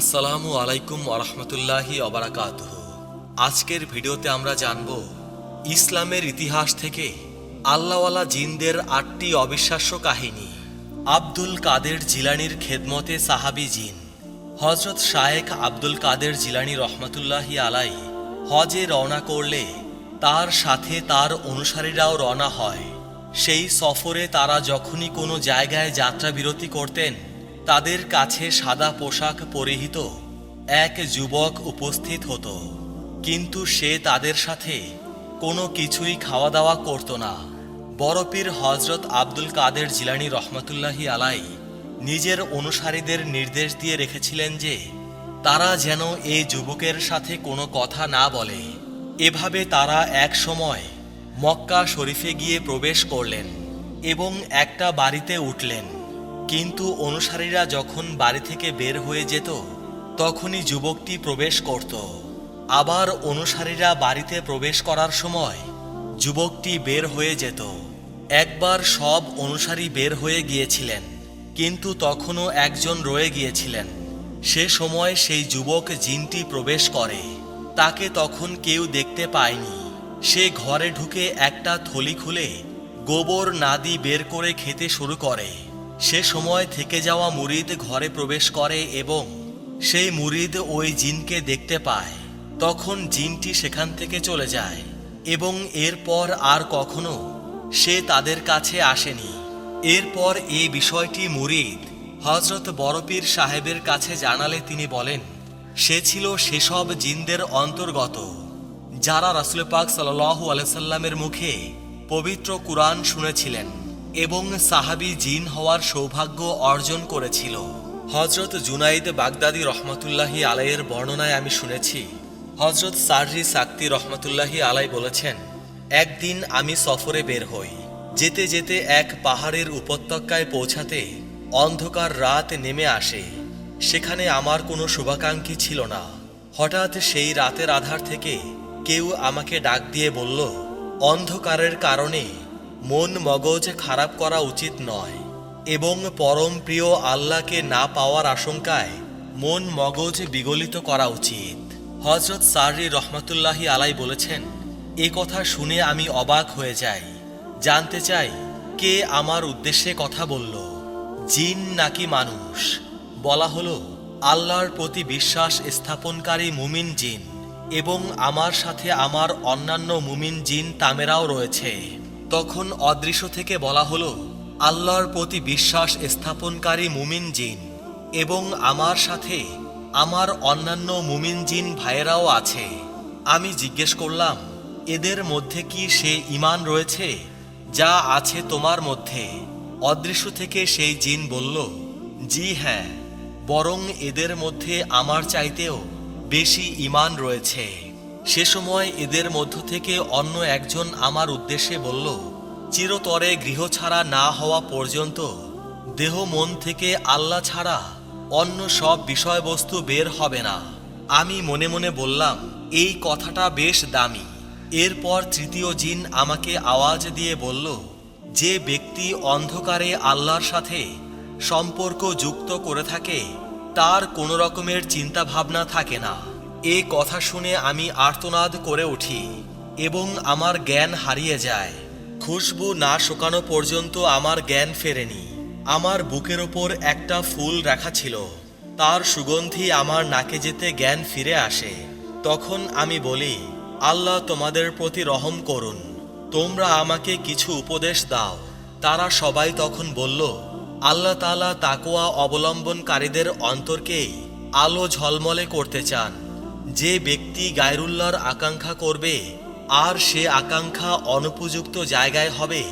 আসসালামু আলাইকুম ওরহমতুল্লাহি অবরাকাত আজকের ভিডিওতে আমরা জানব, ইসলামের ইতিহাস থেকে আল্লাহওয়ালা জিনদের আটটি অবিশ্বাস্য কাহিনী। আব্দুল কাদের জিলানির খেদমতে সাহাবি জিন। হজরত শায়েখ আব্দুল কাদের জিলানি রহমতুল্লাহি আলাই হজে রওনা করলে তার সাথে তার অনুসারীরাও রওনা হয়। সেই সফরে তারা যখনই কোনো জায়গায় যাত্রা বিরতি করতেন তাদের কাছে সাদা পোশাক পরিহিত। এক যুবক উপস্থিত হতো। কিন্তু সে তাদের সাথে কোনো কিছুই খাওয়া দাওয়া করত না। বরপীর হজরত আব্দুল কাদের জিলানি রহমতুল্লাহি আলাই নিজের অনুসারীদের নির্দেশ দিয়ে রেখেছিলেন যে, তারা যেন এই যুবকের সাথে কোনো কথা না বলে। এভাবে তারা এক সময় মক্কা শরীফে গিয়ে প্রবেশ করলেন এবং একটা বাড়িতে উঠলেন। কিন্তু অনুসারীরা যখন বাড়ি থেকে বের হয়ে যেত, তখনই যুবকটি প্রবেশ করত। আবার অনুসারীরা বাড়িতে প্রবেশ করার সময় যুবকটি বের হয়ে যেত। একবার সব অনুসারী বের হয়ে গিয়েছিলেন, কিন্তু তখনও একজন রয়ে গিয়েছিলেন। সে সময় সেই যুবক জিনটি প্রবেশ করে। তাকে তখন কেউ দেখতে পায়নি। সে ঘরে ঢুকে একটা থলি খুলে গোবর নাদি বের করে খেতে শুরু করে। সে সময় থেকে যাওয়া মুরিদ ঘরে প্রবেশ করে এবং সেই মুরিদ ওই জিনকে দেখতে পায়। তখন জিনটি সেখান থেকে চলে যায় এবং এরপর আর কখনো সে তাদের কাছে আসেনি। এরপর এই বিষয়টি মুরিদ হজরত বড়পীর সাহেবের কাছে জানালে তিনি বলেন, সে ছিল সেসব জিনদের অন্তর্গত, যারা রাসুল পাক সাল্লাহ আলাইসাল্লামের মুখে পবিত্র কুরআন শুনেছিলেন। এবং সাহাবি জিন হওয়ার সৌভাগ্য অর্জন করেছিল। হজরত জুনাইদ বাগদাদি রহমতুল্লাহি আলাইয়ের বর্ণনায় আমি শুনেছি হজরত সাররি সাক্তি রহমতুল্লাহি আলাই বলেছেন, একদিন আমি সফরে বের হই। যেতে যেতে এক পাহাড়ের উপত্যকায় পৌঁছাতে অন্ধকার রাত নেমে আসে। সেখানে আমার কোনো শুভাকাঙ্ক্ষী ছিল না। হঠাৎ সেই রাতের আধার থেকে কেউ আমাকে ডাক দিয়ে বলল, অন্ধকারের কারণে মন মগজ খারাপ করা উচিত নয় এবং পরম প্রিয় আল্লাহকে না পাওয়ার আশঙ্কায় মন মগজ বিগলিত করা উচিত। হজরত সারি রহমতুল্লাহি আলাই বলেছেন, এ কথা শুনে আমি অবাক হয়ে যাই। জানতে চাই, কে আমার উদ্দেশ্যে কথা বলল? জিন নাকি মানুষ? বলা হলো, আল্লাহর প্রতি বিশ্বাস স্থাপনকারী মুমিন জিন এবং আমার সাথে আমার অন্যান্য মুমিন জিন তামেরাও রয়েছে। তখন অদৃশ্য থেকে বলা হলো, আল্লাহর প্রতি বিশ্বাস স্থাপনকারী মুমিন জিন এবং আমার সাথে আমার অন্যান্য মুমিন জিন ভাইয়েরাও আছে। আমি জিজ্ঞেস করলাম, এদের মধ্যে কি সে ইমান রয়েছে? যা আছে তোমার মধ্যে। অদৃশ্য থেকে সেই জিন বলল, জি হ্যাঁ বরং এদের মধ্যে আমার চাইতেও বেশি ইমান রয়েছে। সে সময় এদের মধ্য থেকে অন্য একজন আমার উদ্দেশ্যে বলল, চিরতরে গৃহ ছাড়া না হওয়া পর্যন্ত দেহ মন থেকে আল্লাহ ছাড়া অন্য সব বিষয়বস্তু বের হবে না। আমি মনে মনে বললাম, এই কথাটা বেশ দামি। এরপর তৃতীয় জিন আমাকে আওয়াজ দিয়ে বলল, যে ব্যক্তি অন্ধকারে আল্লাহর সাথে সম্পর্ক যুক্ত করে থাকে, তার কোনো রকমের চিন্তাভাবনা থাকে না। এ কথা শুনে আমি আর্তনাদ করে উঠি এবং আমার জ্ঞান হারিয়ে যায়। খুশবু না শুকানো পর্যন্ত আমার জ্ঞান ফেরেনি। আমার বুকের ওপর একটা ফুল রাখা ছিল। তার সুগন্ধি আমার নাকে যেতে জ্ঞান ফিরে আসে। তখন আমি বলি, আল্লাহ তোমাদের প্রতি রহম করুন। তোমরা আমাকে কিছু উপদেশ দাও। তারা সবাই তখন বলল, আল্লাহ তালা তাকোয়া অবলম্বনকারীদের অন্তরকেই আলো ঝলমলে করতে চান। যে ব্যক্তি গায়রুল্লাহর আকাঙ্ক্ষা করবে, আর সে আকাঙ্ক্ষা অনুপযুক্ত জায়গায় হবে,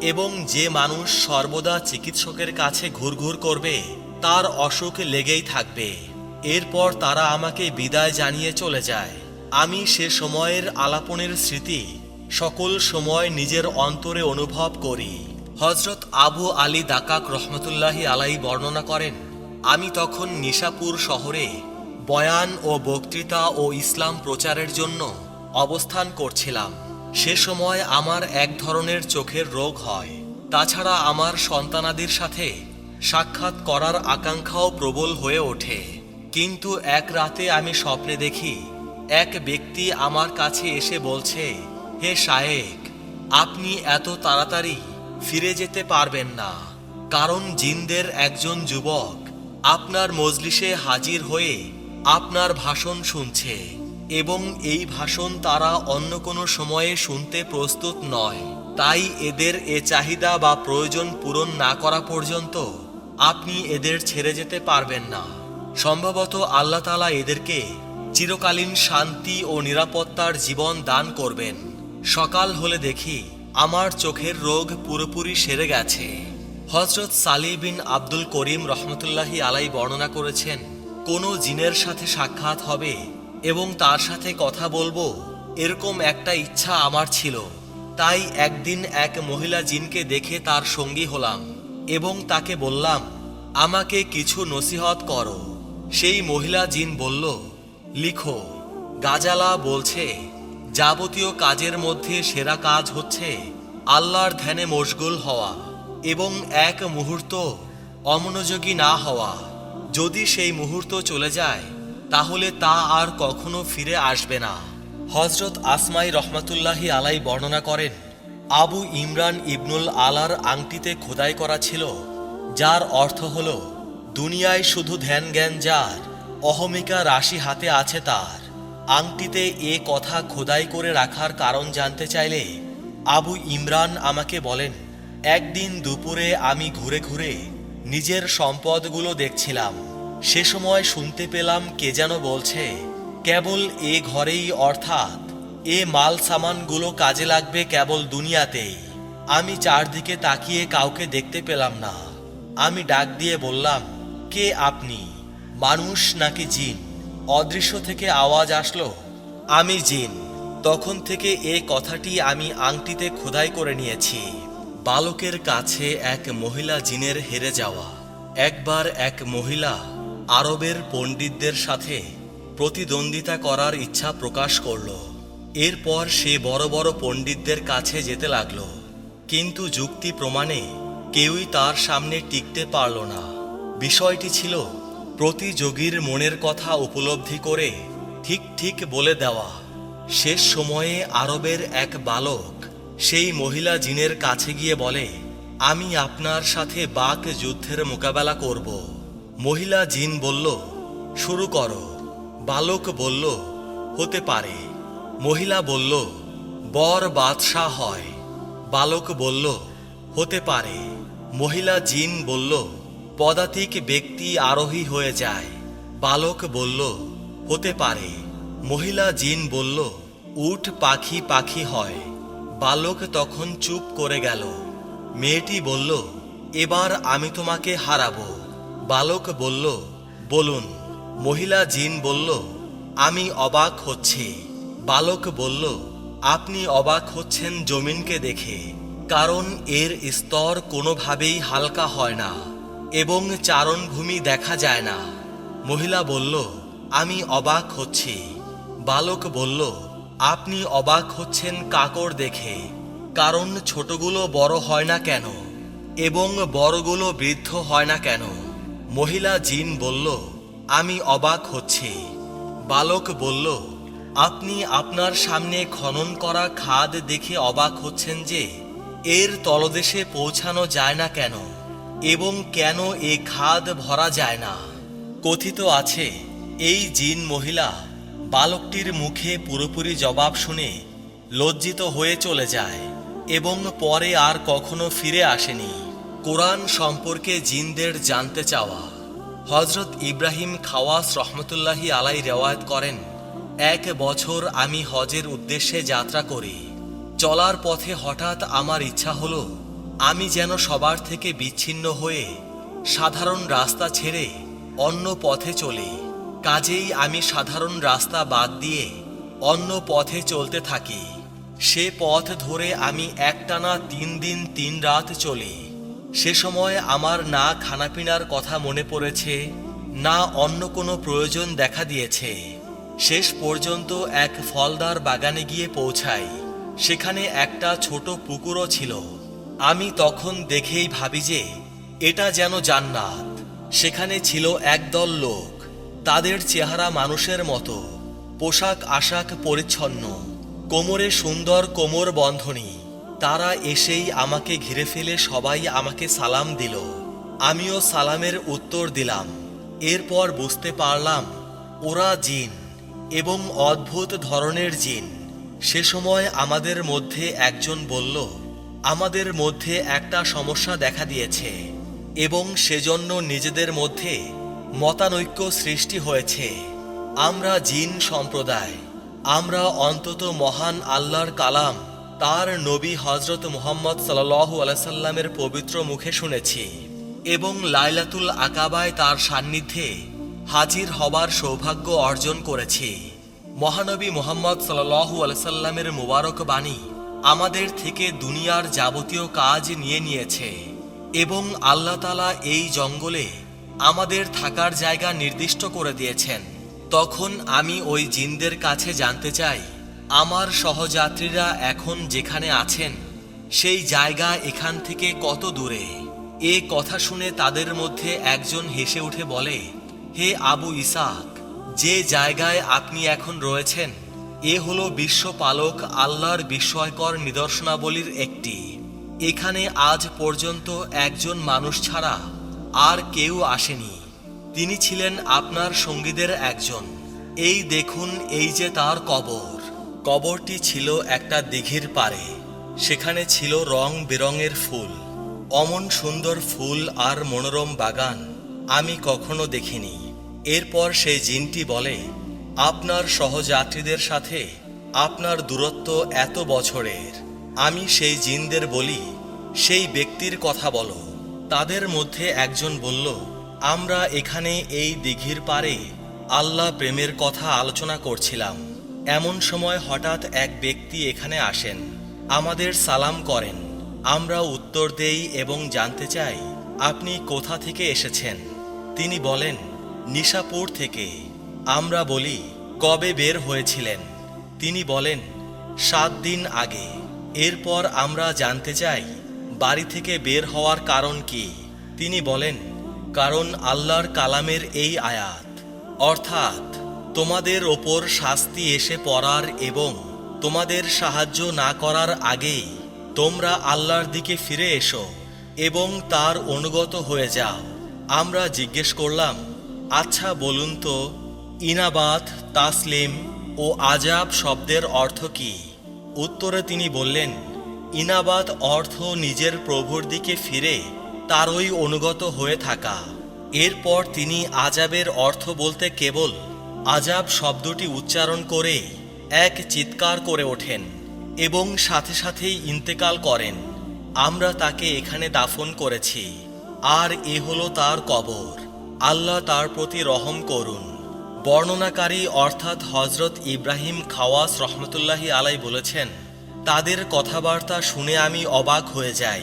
এবং যে মানুষ সর্বদা চিকিৎসকের কাছে ঘুরঘুর করবে, তার অসুখ লেগেই থাকবে। এরপর তারা আমাকে বিদায় জানিয়ে চলে যায়। আমি সে সময়ের আলাপনের স্মৃতি, সকল সময় নিজের অন্তরে অনুভব করি। হজরত আবু আলী দাকাক রহমতুল্লাহি আলাই বর্ণনা করেন, আমি তখন নিশাপুর শহরে বয়ান ও বক্তৃতা ও ইসলাম প্রচারের জন্য অবস্থান করছিলাম। সে সময় আমার এক ধরনের চোখের রোগ হয়। তাছাড়া আমার সন্তানাদির সাথে সাক্ষাৎ করার আকাঙ্ক্ষাও প্রবল হয়ে ওঠে। কিন্তু এক রাতে আমি স্বপ্নে দেখি, এক ব্যক্তি আমার কাছে এসে বলছে, হে শায়েক, আপনি এত তাড়াতাড়ি ফিরে যেতে পারবেন না। কারণ জিনদের একজন যুবক আপনার মজলিসে হাজির হয়ে আপনার ভাষণ শুনছে, এবং এই ভাষণ তারা অন্য কোনো সময়ে শুনতে প্রস্তুত নয়। তাই এদের এ চাহিদা বা প্রয়োজন পূরণ না করা পর্যন্ত আপনি এদের ছেড়ে যেতে পারবেন না। সম্ভবত আল্লাহ তালা এদেরকে চিরকালীন শান্তি ও নিরাপত্তার জীবন দান করবেন। সকাল হলে দেখি আমার চোখের রোগ পুরোপুরি সেরে গেছে। হজরত সালি বিন আব্দুল করিম রহমতুল্লাহি আলাই বর্ণনা করেছেন কোনো জিনের সাথে সাক্ষাৎ হবে এবং তার সাথে কথা বলব, এরকম একটা ইচ্ছা আমার ছিল। তাই একদিন এক মহিলা জিনকে দেখে তার সঙ্গী হলাম এবং তাকে বললাম, আমাকে কিছু নসিহত করো। সেই মহিলা জিন বলল, লিখো। গাজালা বলছে, যাবতীয় কাজের মধ্যে সেরা কাজ হচ্ছে আল্লাহর ধ্যানে মশগুল হওয়া এবং এক মুহূর্ত অমনোযোগী না হওয়া। যদি সেই মুহূর্ত চলে যায়, তাহলে তা আর কখনো ফিরে আসবে না। হজরত আসমাই রহমাতুল্লাহি আলাই বর্ণনা করেন, আবু ইমরান ইবনুল আলার আংটিতে খোদাই করা ছিল, যার অর্থ হল, দুনিয়ায় শুধু ধ্যান জ্ঞান যার, অহমিকা রাশি হাতে আছে তার। আংটিতে এ কথা খোদাই করে রাখার কারণ জানতে চাইলে, আবু ইমরান আমাকে বলেন, একদিন দুপুরে আমি ঘুরে ঘুরে নিজের সম্পদগুলো দেখছিলাম। সে সময় শুনতে পেলাম কে যেন বলছে, কেবল এ ঘরেই অর্থাৎ এ মাল সামানগুলো কাজে লাগবে কেবল দুনিয়াতেই। আমি চারদিকে তাকিয়ে কাউকে দেখতে পেলাম না। আমি ডাক দিয়ে বললাম, কে আপনি? মানুষ নাকি জিন? অদৃশ্য থেকে আওয়াজ আসলো, আমি জিন। তখন থেকে এ কথাটি আমি আংটিতে খোদাই করে নিয়েছি। বালকের কাছে এক মহিলা জিনের হেরে যাওয়া। একবার এক মহিলা আরবের পণ্ডিতদের সাথে প্রতিদ্বন্দ্বিতা করার ইচ্ছা প্রকাশ করল। এরপর সে বড় বড় পণ্ডিতদের কাছে যেতে লাগল। কিন্তু যুক্তি প্রমাণে কেউই তার সামনে টিকতে পারল না। বিষয়টি ছিল প্রতিযোগীর মনের কথা উপলব্ধি করে ঠিক ঠিক বলে দেওয়া। শেষ সময়ে আরবের এক বালক সেই মহিলা জিনের কাছে গিয়ে বলে, আমি আপনার সাথে বাক যুদ্ধের মোকাবেলা করব। মহিলা জিন বলল, শুরু করো। বালক বলল, হতে পারে। মহিলা বলল, বর বাদশাহ হয়। বালক বলল, হতে পারে। মহিলা জিন বলল, পদাতিক ব্যক্তি আরোহী হয়ে যায়। বালক বলল, হতে পারে। মহিলা জিন বলল, উট পাখি পাখি হয়। বালক তখন চুপ করে গেল। মেয়েটি বলল, এবার আমি তোমাকে হারাবো। বালক বলল, বলুন। মহিলা জিন বলল, আমি অবাক হচ্ছি। বালক বলল, আপনি অবাক হচ্ছেন জমিনকে দেখে, কারণ এর স্তর কোনোভাবেই হালকা হয় না এবং চারণভূমি দেখা যায় না। মহিলা বলল, আমি অবাক হচ্ছি। বালক বলল আপনি অবাক হচ্ছেন কাকর দেখে, কারণ ছোটগুলো বড় হয় না কেন, এবং বড়গুলো বৃদ্ধ হয় না কেন। মহিলা জিন বলল, আমি অবাক হচ্ছি। বালক বলল, আপনি আপনার সামনে খনন করা খাদ দেখে অবাক হচ্ছেন যে, এর তলদেশে পৌঁছানো যায় না কেন, এবং কেন এ খাদ ভরা যায় না? কথিত আছে, এই জিন মহিলা বালকটির মুখে পুরোপুরি জবাব শুনে লজ্জিত হয়ে চলে যায় এবং পরে আর কখনো ফিরে আসেনি। কোরআন সম্পর্কে জিনদের জানতে চাওয়া। হজরত ইব্রাহিম খাওয়াস রহমতুল্লাহি আলাই রেওয়ায়ত করেন, এক বছর আমি হজের উদ্দেশ্যে যাত্রা করি। চলার পথে হঠাৎ আমার ইচ্ছা হলো, আমি যেন সবার থেকে বিচ্ছিন্ন হয়ে সাধারণ রাস্তা ছেড়ে অন্য পথে চলি। কাজেই আমি সাধারণ রাস্তা বাদ দিয়ে অন্য পথে চলতে থাকি। সে পথ ধরে আমি একটানা তিন দিন তিন রাত চলি। সে সময় আমার না খানাপিনার কথা মনে পড়েছে, না অন্য কোনো প্রয়োজন দেখা দিয়েছে। শেষ পর্যন্ত এক ফলদার বাগানে গিয়ে পৌঁছাই। সেখানে একটা ছোট পুকুরও ছিল। আমি তখন দেখেই ভাবি যে, এটা যেন জান্নাত। সেখানে ছিল একদল লোক। তাদের চেহারা মানুষের মতো। পোশাক আশাক পরিচ্ছন্ন। কোমরে সুন্দর কোমর বন্ধনী। তারা এসেই আমাকে ঘিরে ফেলে সবাই আমাকে সালাম দিল। আমিও সালামের উত্তর দিলাম। এরপর বুঝতে পারলাম, ওরা জিন এবং অদ্ভুত ধরনের জিন। সে সময় আমাদের মধ্যে একজন বলল, আমাদের মধ্যে একটা সমস্যা দেখা দিয়েছে এবং সেজন্য নিজেদের মধ্যে মতানৈক্য সৃষ্টি হয়েছে। আমরা জিন সম্প্রদায়। আমরা অন্তত মহান আল্লাহর কালাম, তার নবী হজরত মোহাম্মদ সাল্লাহ আলাইসাল্লামের পবিত্র মুখে শুনেছি এবং লাইলাতুল আকাবায় তার সান্নিধ্যে হাজির হবার সৌভাগ্য অর্জন করেছি। মহানবী মোহাম্মদ সাল্লাহ আলাইসাল্লামের মুবারক বাণী আমাদের থেকে দুনিয়ার যাবতীয় কাজ নিয়ে নিয়েছে এবং আল্লাহ তালা এই জঙ্গলে আমাদের থাকার জায়গা নির্দিষ্ট করে দিয়েছেন। তখন আমি ওই জিনদের কাছে জানতে চাই, আমার সহযাত্রীরা এখন যেখানে আছেন, সেই জায়গা এখান থেকে কত দূরে? এ কথা শুনে তাদের মধ্যে একজন হেসে উঠে বলে, হে আবু ইসাক যে জায়গায় আপনি এখন রয়েছেন, এ হলো বিশ্বপালক আল্লাহর বিস্ময়কর নিদর্শনাবলীর একটি। এখানে আজ পর্যন্ত একজন মানুষ ছাড়া আর কেউ আসেনি। তিনি ছিলেন আপনার সঙ্গীদের একজন। এই দেখুন, এই যে তার কবর। কবরটি ছিল একটা দিঘির পারে সেখানে ছিল রং বেরঙের ফুল। অমন সুন্দর ফুল আর মনোরম বাগান আমি কখনো দেখিনি। এরপর সেই জিনটি বলে, আপনার সহযাত্রীদের সাথে আপনার দূরত্ব এত বছরের। আমি সেই জিনদের বলি, সেই ব্যক্তির কথা বলো। তাদের মধ্যে একজন বলল, আমরা এখানে এই দিঘির পারে আল্লাহ প্রেমের কথা আলোচনা করছিলাম। এমন সময় হঠাৎ এক ব্যক্তি এখানে আসেন। আমাদের সালাম করেন। আমরা উত্তর দেই এবং জানতে চাই, আপনি কোথা থেকে এসেছেন? তিনি বলেন, নিশাপুর থেকে। আমরা বলি, কবে বের হয়েছিলেন? তিনি বলেন, সাত দিন আগে। এরপর আমরা জানতে চাই বাড়ি থেকে বের হওয়ার কারণ কি? তিনি বলেন, কারণ আল্লাহর কালামের এই আয়াত, অর্থাৎ, তোমাদের ওপর শাস্তি এসে পড়ার এবং তোমাদের সাহায্য না করার আগেই তোমরা আল্লাহর দিকে ফিরে এসো এবং তার অনুগত হয়ে যাও। আমরা জিজ্ঞেস করলাম আচ্ছা বলুন তো, ইনাবাত, তাসলিম ও আজাব শব্দের অর্থ কি? উত্তরে তিনি বললেন ইনাবাত অর্থ নিজের প্রভুর দিকে ফিরে, তারই অনুগত হয়ে থাকা। এরপর তিনি আজাবের অর্থ বলতে কেবল আজাব শব্দটি উচ্চারণ করেই এক চিৎকার করে ওঠেন এবং সাথে সাথেই ইন্তেকাল করেন। আমরা তাকে এখানে দাফন করেছি। আর এ হলো তার কবর। আল্লাহ তার প্রতি রহম করুন। বর্ণনাকারী অর্থাৎ হজরত ইব্রাহিম খাওয়াস রহমতুল্লাহি আলাই বলেছেন তাদের কথাবার্তা শুনে আমি অবাক হয়ে যাই।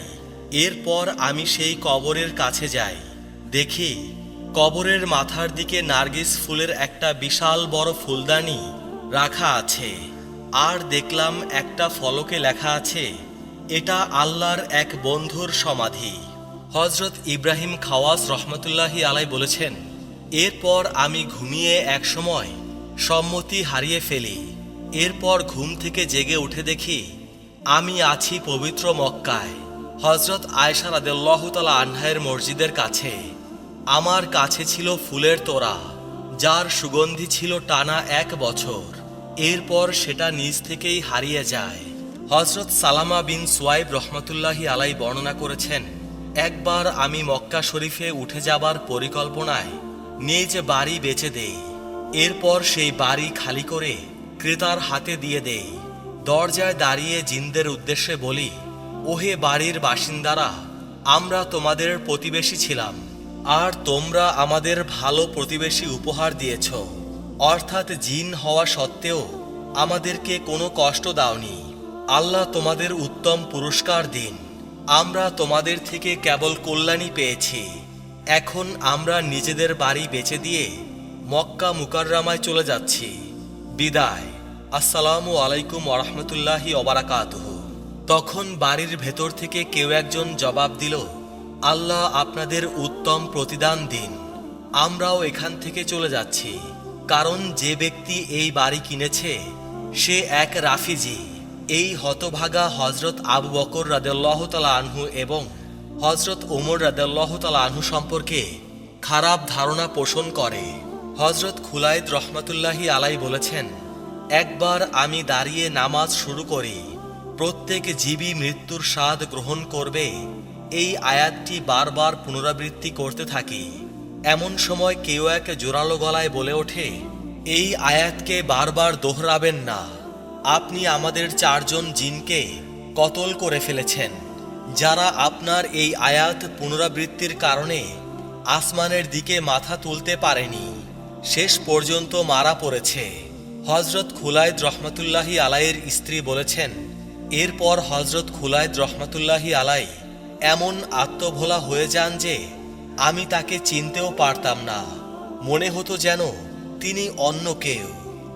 এরপর আমি সেই কবরের কাছে যাই। দেখি, কবরের মাথার দিকে নার্গিস ফুলের একটা বিশাল বড় ফুলদানি রাখা আছে। আর দেখলাম একটা ফলকে লেখা আছে, এটা আল্লাহর এক বন্ধুর সমাধি। হজরত ইব্রাহিম খাওয়াস রহমতুল্লাহি আলাই বলেছেন, এরপর আমি ঘুমিয়ে এক সময় সম্মতি হারিয়ে ফেলি। এরপর ঘুম থেকে জেগে উঠে দেখি, আমি আছি পবিত্র মক্কায়। হজরত আয়সা রাদেল্লাহতালা আহ্নায়ের মসজিদের কাছে। আমার কাছে ছিল ফুলের তোড়া, যার সুগন্ধি ছিল টানা এক বছর। এরপর সেটা নিজ থেকেই হারিয়ে যায়। হজরত সালামা বিন সোয়াইব রহমতুল্লাহি আলাই বর্ণনা করেছেন, একবার আমি মক্কা শরীফে উঠে যাবার পরিকল্পনায় নিজ বাড়ি বেচে দেই। এরপর সেই বাড়ি খালি করে ক্রেতার হাতে দিয়ে দেই। দরজায় দাঁড়িয়ে জিনদের উদ্দেশ্যে বলি, ওহে বাড়ির বাসিন্দারা, আমরা তোমাদের প্রতিবেশী ছিলাম, আর তোমরা আমাদের ভালো প্রতিবেশী উপহার দিয়েছ। অর্থাৎ জিন হওয়া সত্ত্বেও আমাদেরকে কোনো কষ্ট দাওনি। আল্লাহ তোমাদের উত্তম পুরস্কার দিন। আমরা তোমাদের থেকে কেবল কল্যাণী পেয়েছি। এখন আমরা নিজেদের বাড়ি বেচে দিয়ে মক্কা মুকাররামায় চলে যাচ্ছি। বিদায়। আসসালামু আলাইকুম ওরহমতুল্লাহি অবরাকাতুহু তখন বাড়ির ভেতর থেকে কেউ একজন জবাব দিল, আল্লাহ আপনাদের উত্তম প্রতিদান দিন। আমরাও এখান থেকে চলে যাচ্ছি। কারণ যে ব্যক্তি এই বাড়ি কিনেছে, সে এক রাফিজি। এই হতভাগা হজরত আবু বকর রাদেল্লাহ তালা আনহু এবং হজরত ওমর রাদেল্লাহ তালা আনহু সম্পর্কে খারাপ ধারণা পোষণ করে। হজরত খুলাইদ রহমতুল্লাহি আলাই বলেছেন একবার আমি দাঁড়িয়ে নামাজ শুরু করি, প্রত্যেক জীবী মৃত্যুর স্বাদ গ্রহণ করবে, এই আয়াতটি বারবার পুনরাবৃত্তি করতে থাকি। এমন সময় কেউ এক জোরালো গলায় বলে ওঠে, এই আয়াতকে বারবার দোহরাবেন না। আপনি আমাদের চারজন জিনকে কতল করে ফেলেছেন। যারা আপনার এই আয়াত পুনরাবৃত্তির কারণে আসমানের দিকে মাথা তুলতে পারেনি, শেষ পর্যন্ত মারা পড়েছে। হজরত খুলায়দ রহমতুল্লাহি আলাইয়ের স্ত্রী বলেছেন, এরপর হজরত খুলায়দ রহমতুল্লাহি আলাই এমন আত্মভোলা হয়ে যান যে আমি তাকে চিনতেও পারতাম না। মনে হতো যেন তিনি অন্য কেউ।